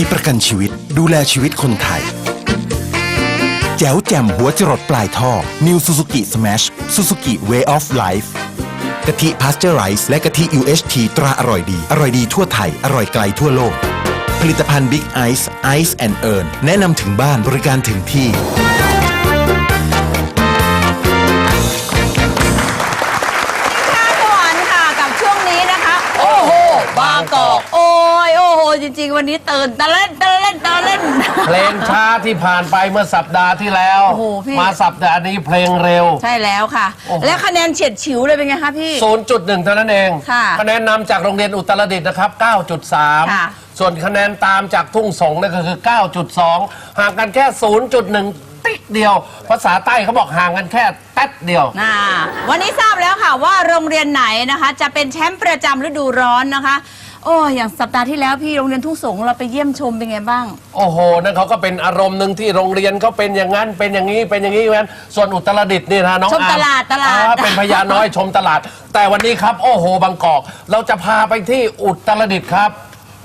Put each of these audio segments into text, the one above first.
ยประกันชีวิตดูแลชีวิตคนไทย แจ๋วแจ่มหัวจรดปลายท่อ New Suzuki Smash Suzuki Way of Life กะทิพาสเจอร์ไรส์และกะทิ UHT ตราอร่อยดี อร่อยดีทั่วไทย อร่อยไกลทั่วโลก ผลิตภัณฑ์ Big Ice Ice and Earn แนะนำถึงบ้านบริการถึงที่ จริงๆ วันนี้ตื่นตะเล่นตะเล่นตะเล่น เพลงช้าที่ผ่านไปเมื่อสัปดาห์ที่แล้ว โอ้โหพี่ มาสัปดาห์นี้เพลงเร็ว ใช่แล้วค่ะ โอ้โห และคะแนนเฉียดฉิวเลยเป็นไงคะพี่ 0.1 เท่านั้นเองค่ะคะแนนนำจากโรงเรียนอุตรดิตถ์นะครับ ค่ะ 9.3 ส่วนคะแนนตามจากทุ่งสงนั่นก็คือ 9.2 ห่างกันแค่ 0.1 ติ๊กเดียว ภาษาใต้เขาบอกห่างกันแค่แป๊ดเดียว น่าวันนี้ทราบแล้วค่ะว่าโรงเรียนไหนนะคะ จะเป็นแชมป์ประจำฤดูร้อนนะคะ โอ้อย่างสัปดาห์ที่แล้วพี่โรงเรียนทุ่งสงเราไปเยี่ยมชมเป็นไงบ้าง โอ้โห นั่นเขาก็เป็นอารมณ์หนึ่งที่โรงเรียนเขาเป็นอย่างนั้น เป็นอย่างนี้ เป็นอย่างนี้งั้น ส่วนอุตรดิตถ์นี่นะน้องชมอตลาดตลาด อ่เป็นพญาน้อยชมตลาด แต่วันนี้ครับ โอ้โห บางกอก เราจะพาไปที่อุตรดิตถ์ครับ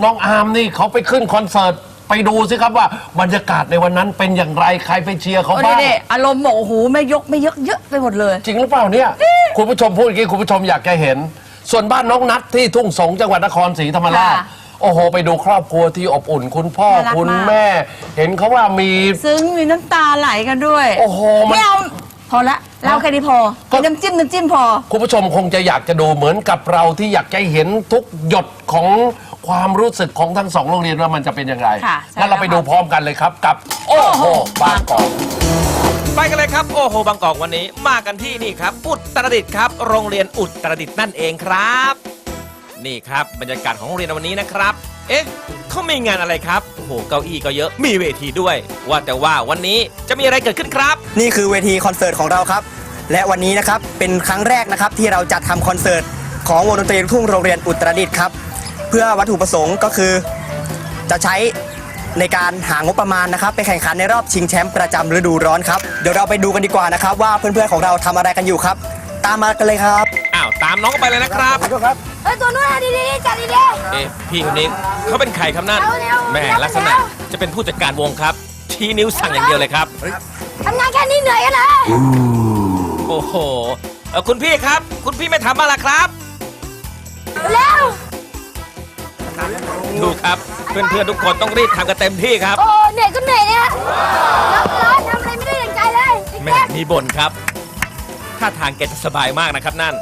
น้องอาร์มนี่เขาไปขึ้นคอนเสิร์ต ไปดูสิครับว่าบรรยากาศในวันนั้นเป็นอย่างไร ใครไปเชียร์เขาโอ้บ้าง เด็อารมณ์บอกโอ้โหไม่ยกไม่ยกเยอะไปหมดเลย จริงหรือเปล่าเนี่ย คุณผู้ชมพูดอย่างนี้คุณผู้ชมอยากจะเห็น ส่วนบ้านน้องนัทที่ทุ่งสงจังหวัดนครศรีธรรมราช ค่ะโอ้โห ไปดูครอบครัวที่อบอุ่น คุณพ่อน่ารักคุณมาก แม่ เห็นเขาว่ามี ซึ้งมีน้ำตาไหลกันด้วยโอ้โหมันไม่เอาพอละเราแค่นี้พอก็ น้ำจิ้มน้ำจิ้มพอ คุณผู้ชมคงจะอยากจะดูเหมือนกับเราที่อยากจะเห็นทุกหยดของความรู้สึกของทั้งสองโรงเรียนว่ามันจะเป็นอย่างไรค่ะใช่งั้นเราไปแล้วค่ะ ดูพร้อมกันเลยครับ กับ โอ้โหบางกอก ไปกันเลยครับ โอ้โหบางกอกวันนี้ มากันที่นี่ครับ อุตรดิตถ์ครับ โรงเรียนอุตรดิตถ์นั่นเองครับ นี่ครับบรรยากาศของโรงเรียนวันนี้นะครับ เอ๊ะเขามีงานอะไรครับโอ้โหเก้าอี้ก็เยอะมีเวทีด้วย ว่าแต่ว่าวันนี้จะมีอะไรเกิดขึ้นครับ นี่คือเวทีคอนเสิร์ตของเราครับ และวันนี้นะครับเป็นครั้งแรกนะครับที่เราจัดทำคอนเสิร์ตของวงดนตรีลูกทุ่งโรงเรียนอุตรดิตถ์ครับ เพื่อวัตถุประสงค์ก็คือ จะใช้ ในการหางบประมาณนะครับไปแข่งขันในรอบชิงแชมป์ประจำฤดูร้อนครับเดี๋ยวเราไปดูกันดีกว่านะครับ ว่าเพื่อนๆของเราทำอะไรกันอยู่ครับ ตามมากันเลยครับ อ้าว ตามน้องไปเลยนะครับเฮ้ยตัวนู้นอะดีๆจัดดีเอ๊ะพี่คนนี้เขาเป็นใครครับนั่นเอาเร็วแหม่เร็วลักษณะเร็วจะเป็นผู้จัดการวงครับ ชี้นิ้วสั่งอย่างเดียวเลยครับ ๆทำงานแค่นี้เหนื่อยกันเลยโอ้โหเอ่อคุณพี่ครับ คุณพี่ไม่ทำบ้างล่ะครับ เร็วดูครับ เพื่อนๆทุกคนต้องรีบทำกันเต็มที่ครับ โอ้เหนื่อยก็เหนื่อยเนี่ยร้อนร้อนทำอะไรไม่ได้อย่างใจเลยแม่มีบ่นครับท่าทางแกจะสบายมากนะครับนั่น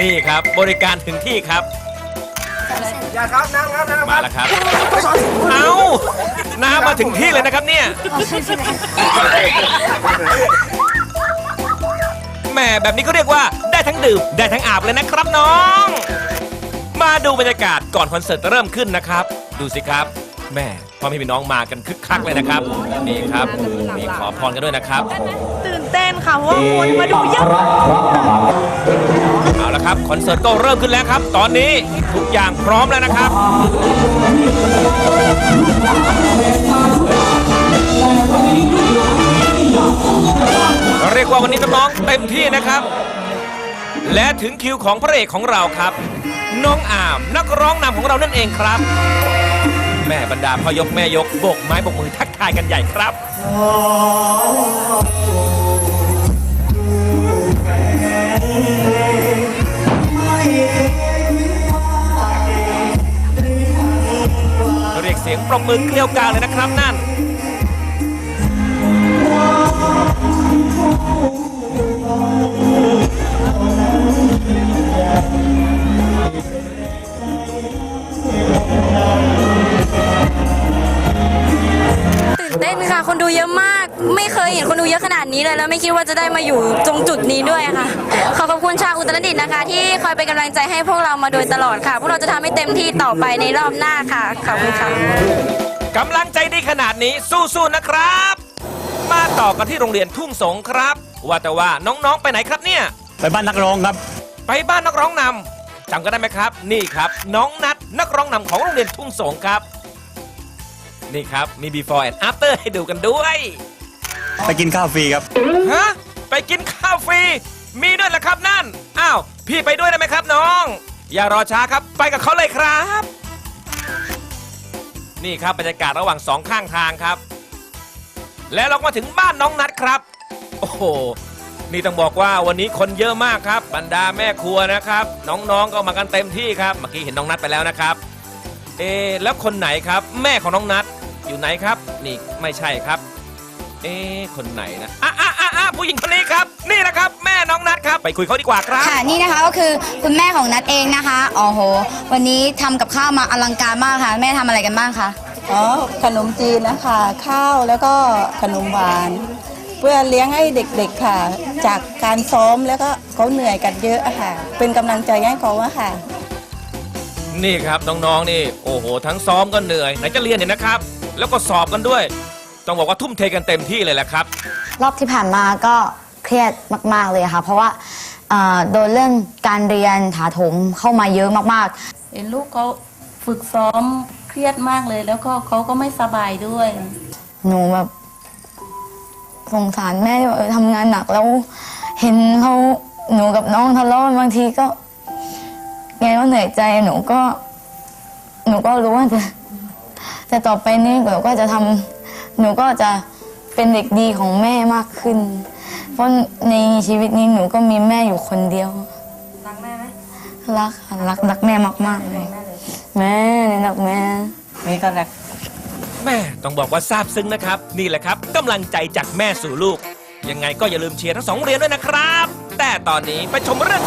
นี่ครับบริการถึงที่ครับมาแล้วครับ เอาน้ำมาถึงที่เลยนะครับเนี่ยแหม่แบบนี้ก็เรียกว่าได้ทั้งดื่มได้ทั้งอาบเลยนะครับน้อง มาดูบรรยากาศก่อนคอนเสิร์ตจะเริ่มขึ้นนะครับ ดูสิครับแม่พ่อแม่พี่น้องมากันคึกคักเลยนะครับนี่ครับมีขอพรกันด้วยนะครับตื่นเต้นค่ะเพราะว่าคนมาดูเยอะเอาละครับคอนเสิร์ตก็เริ่มขึ้นแล้วครับ ตอนนี้ทุกอย่างพร้อมแล้วนะครับเรียกว่าวันนี้น้องๆเต็มที่นะครับ และถึงคิวของพระเอกของเราครับ น้องอามนักร้องนำของเรานั่นเองครับ แม่บรรดาพ่อยกแม่ยกโบกไม้โบกมือทักทายกันใหญ่ครับ เรียกเสียงปรบมือเกลียวกาเลยนะครับนั่น ดูเยอะมาก ไม่เคยเห็นคนดูเยอะขนาดนี้เลยแล้วไม่คิดว่าจะได้มาอยู่ตรงจุดนี้ด้วยค่ะ ขอขอบคุณชาวอุตรดิตถ์นะคะ ที่คอยเป็นกำลังใจให้พวกเรามาโดยตลอดค่ะพวกเราจะทำให้เต็มที่ต่อไปในรอบหน้าค่ะขอบคุณค่ะกำลังใจดีขนาดนี้สู้ๆนะครับ มาต่อกันที่โรงเรียนทุ่งสงครับ ว่าแต่ว่าน้องๆไปไหนครับเนี่ย ไปบ้านนักร้องครับ ไปบ้านนักร้องนำจำกันได้ไหมครับ นี่ครับ น้องนัดนักร้องนำของโรงเรียนทุ่งสงครับ นี่ครับ มี before and after ให้ดูกันด้วย ไปกินข้าวฟรีครับ ฮะ ไปกินข้าวฟรี มีด้วยเหรอครับนั่น อ้าว พี่ไปด้วยได้ไหมครับน้อง อย่ารอช้าครับ ไปกับเขาเลยครับ นี่ครับบรรยากาศระหว่างสองข้างทางครับ แล้วเราก็มาถึงบ้านน้องนัดครับ โอ้โห นี่ต้องบอกว่าวันนี้คนเยอะมากครับ บรรดาแม่ครัวนะครับ น้องๆก็มากันเต็มที่ครับ เมื่อกี้เห็นน้องนัดไปแล้วนะครับ เอะแล้วคนไหนครับ แม่ของน้องนัด อยู่ไหนครับ นี่ไม่ใช่ครับ เอะคนไหนนะอะอะอะอะผู้หญิงคนนี้ครับ นี่แหละครับ แม่น้องนัดครับ ไปคุยเขาดีกว่าครับ ค่ะนี่นะคะก็คือคุณแม่ของนัดเองนะคะอ๋อโห วันนี้ทำกับข้าวมาอลังการมากค่ะ แม่ทำอะไรกันบ้างคะอ๋อขนมจีนนะคะ ข้าวแล้วก็ขนมหวาน เพื่อเลี้ยงให้เด็กๆค่ะ จากการซ้อมแล้วก็เขาเหนื่อยกันเยอะอะค่ะ เป็นกำลังใจให้เขาอะค่ะ นี่ครับน้องๆนี่ โอ้โห ทั้งซ้อมก็เหนื่อยไหนจะเรียนเนี่ยนะครับ แล้วก็สอบกันด้วย ต้องบอกว่าทุ่มเทกันเต็มที่เลยแหละครับ รอบที่ผ่านมาก็เครียดมาก ๆ เลยค่ะ เพราะว่าเอ่อโดนเรื่องการเรียนถาโถมเข้ามาเยอะมากเห็นลูกเขาฝึกซ้อมเครียดมากเลย แล้วก็เขาก็ไม่สบายด้วย ๆ หนูแบบสงสารแม่ที่แบบเออทำงานหนักแล้วเห็นเขาหนูกับน้องทะเลาะกันบางทีก็ไงก็เหนื่อยใจหนูก็ หนูก็รู้ว่าจะ แต่ต่อไปนี้หนูก็จะทำหนูก็จะเป็นเด็กดีของแม่มากขึ้น เพราะในชีวิตนี้หนูก็มีแม่อยู่คนเดียว รักแม่ไหมรักค่ะรักรักแม่มากๆเลย แม่เนี่ยรักแม่นี่ก็แหละแม่ต้องบอกว่าซาบซึ้งนะครับ นี่แหละครับกำลังใจจากแม่สู่ลูก ยังไงก็อย่าลืมเชียร์ทั้งสองโรงเรียนด้วยนะครับ แต่ตอนนี้ไปชมเรื่อง